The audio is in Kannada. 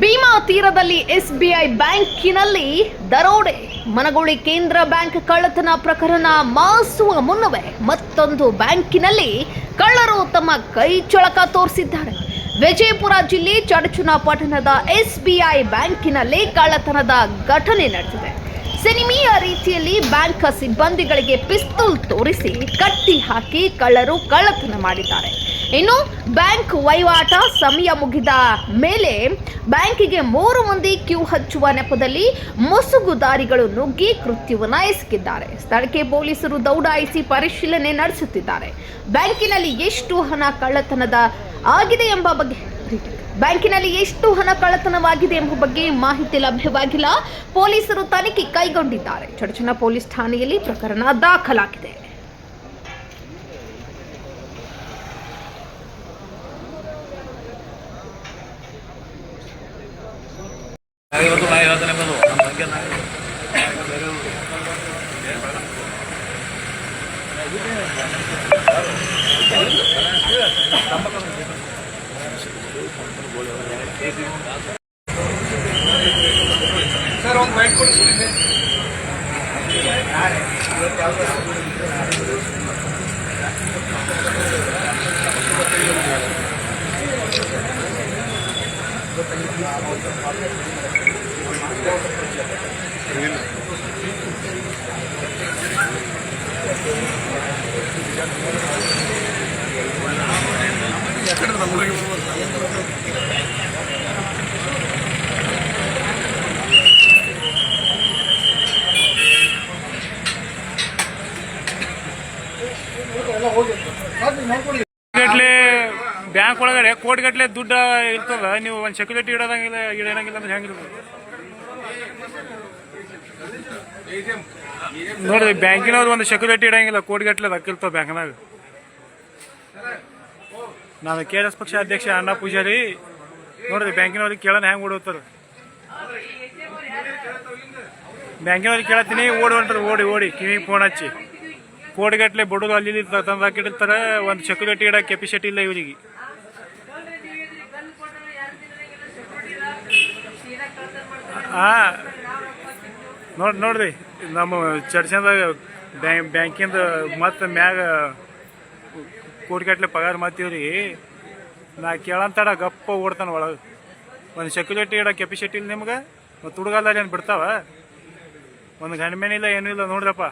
ಭೀಮಾ ತೀರದಲ್ಲಿ ಎಸ್ಬಿಐ ಬ್ಯಾಂಕಿನಲ್ಲಿ ದರೋಡೆ. ಮನಗುಳಿ ಕೇಂದ್ರ ಬ್ಯಾಂಕ್ ಕಳ್ಳತನ ಪ್ರಕರಣ ಮಾಸುವ ಮುನ್ನವೇ ಮತ್ತೊಂದು ಬ್ಯಾಂಕಿನಲ್ಲಿ ಕಳ್ಳರು ತಮ್ಮ ಕೈ ಚಳಕ ತೋರಿಸಿದ್ದಾರೆ. ವಿಜಯಪುರ ಜಿಲ್ಲೆ ಚಡಚುನ ಪಟ್ಟಣದ ಎಸ್ಬಿಐ ಬ್ಯಾಂಕಿನಲ್ಲಿ ಕಳ್ಳತನದ ಘಟನೆ ನಡೆದಿದೆ. ಸಿನಿಮೀಯ ರೀತಿಯಲ್ಲಿ ಬ್ಯಾಂಕ್ ಸಿಬ್ಬಂದಿಗಳಿಗೆ ಪಿಸ್ತೂಲ್ ತೋರಿಸಿ ಕಟ್ಟಿ ಹಾಕಿ ಕಳ್ಳರು ಕಳ್ಳತನ ಮಾಡಿದ್ದಾರೆ. ಇನ್ನು ಬ್ಯಾಂಕ್ ವಹಿವಾಟ ಸಮಯ ಮುಗಿದ ಮೇಲೆ ಬ್ಯಾಂಕಿಗೆ ಮೂರು ಮಂದಿ ಕ್ಯೂ ಹಚ್ಚುವ ನೆಪದಲ್ಲಿ ಮುಸುಗುದಾರಿಗಳು ನುಗ್ಗಿ ಕೃತ್ಯವನ್ನ ಎಸಗಿದ್ದಾರೆ. ಸ್ಥಳಕ್ಕೆ ಪೊಲೀಸರು ದೌಡಾಯಿಸಿ ಪರಿಶೀಲನೆ ನಡೆಸುತ್ತಿದ್ದಾರೆ. ಬ್ಯಾಂಕಿನಲ್ಲಿ ಎಷ್ಟು ಹಣ ಕಳ್ಳತನದ ಆಗಿದೆ ಎಂಬ ಬಗ್ಗೆ ಬ್ಯಾಂಕಿನಲ್ಲಿ ಎಷ್ಟು ಹಣ ಕಳ್ಳತನವಾಗಿದೆ ಎಂಬ ಬಗ್ಗೆ ಮಾಹಿತಿ ಲಭ್ಯವಾಗಿಲ್ಲ. ಪೊಲೀಸರು ತನಿಖೆ ಕೈಗೊಂಡಿದ್ದಾರೆ. ಚಡಚನ ಪೊಲೀಸ್ ಠಾಣೆಯಲ್ಲಿ ಪ್ರಕರಣ ದಾಖಲಾಗಿದೆ. ಗಟ್ಲೆ ಬ್ಯಾಂಕ್ ಒಳಗಡೆ ಕೋಟಿ ಗಟ್ಲೆ ದುಡ್ಡು ಇರ್ತದ, ನೀವು ಒಂದು ಸೆಕ್ಯೂರಿಟಿ ಇಡೋದಂಗಿಲ್ಲ ಇಡಂಗಿಲ್ಲ ಅಂದ್ರೆ ಹೆಂಗಿರ್ತದೆ ನೋಡ್ರಿ, ಬ್ಯಾಂಕಿನವ್ರು ಒಂದು ಸೆಕ್ಯೂರಿಟಿ ಇಡಂಗಿಲ್ಲ ಕೋಟಿ ಗಟ್ಲೆ ಅದಕ್ಕಿರ್ತಾವ ಬ್ಯಾಂಕ್ನಾಗ. ನಾನು ಕೆ ಎಸ್ ಪಕ್ಷ ಅಧ್ಯಕ್ಷ ಅಣ್ಣ ಪೂಜಾರಿ. ನೋಡ್ರಿ, ಬ್ಯಾಂಕಿನವ್ರಿಗೆ ಕೇಳೋಣ ಹೆಂಗೆ ಓಡೋತಾರ ಬ್ಯಾಂಕಿನವ್ರಿಗೆ ಕೇಳತ್ತೀನಿ, ಓಡಿ ಹೊಂಟ್ರಿ, ಓಡಿ ಓಡಿ, ಕಿವಿಗೆ ಫೋನ್ ಹಚ್ಚಿ. ಕೋಟಿಗಟ್ಟಲೆ ಬಡೋದು ಅಲ್ಲಿ ತಂದು ಹಾಕಿಟ್ಟಿರ್ತಾರೆ, ಒಂದು ಸೆಕ್ಯೂರಿಟಿ ಇಡ ಕೆಪಾಸಿಟಿ ಇಲ್ಲ ಇವರಿಗೆ. ಹಾ ನೋಡಿ, ನೋಡ್ರಿ, ನಮ್ಮ ಚರ್ಚೆದಾಗ ಬ್ಯಾಂಕಿಂದ ಮತ್ತೆ ಮ್ಯಾಗ ಕೋಟಿಗಟ್ಲೆ ಪಗಾರ ಮಾಡ್ತೀವ್ರಿ. ನಾ ಕೇಳಂತಾಡ ಗಪ್ಪ ಓಡ್ತಾನ ಒಳಗೆ. ಒಂದು ಸೆಕ್ಯೂರಿಟಿ ಇಡೋ ಕೆಪಾಸಿಟಿ ಇಲ್ಲ ನಿಮ್ಗೆ, ಮತ್ತು ಹುಡುಗಲ್ಲ ಏನು ಬಿಡ್ತಾವ? ಒಂದು ಗಂಡ ಮೇನಿಲ್ಲ ಏನೂ ಇಲ್ಲ ನೋಡ್ರಪ್ಪ.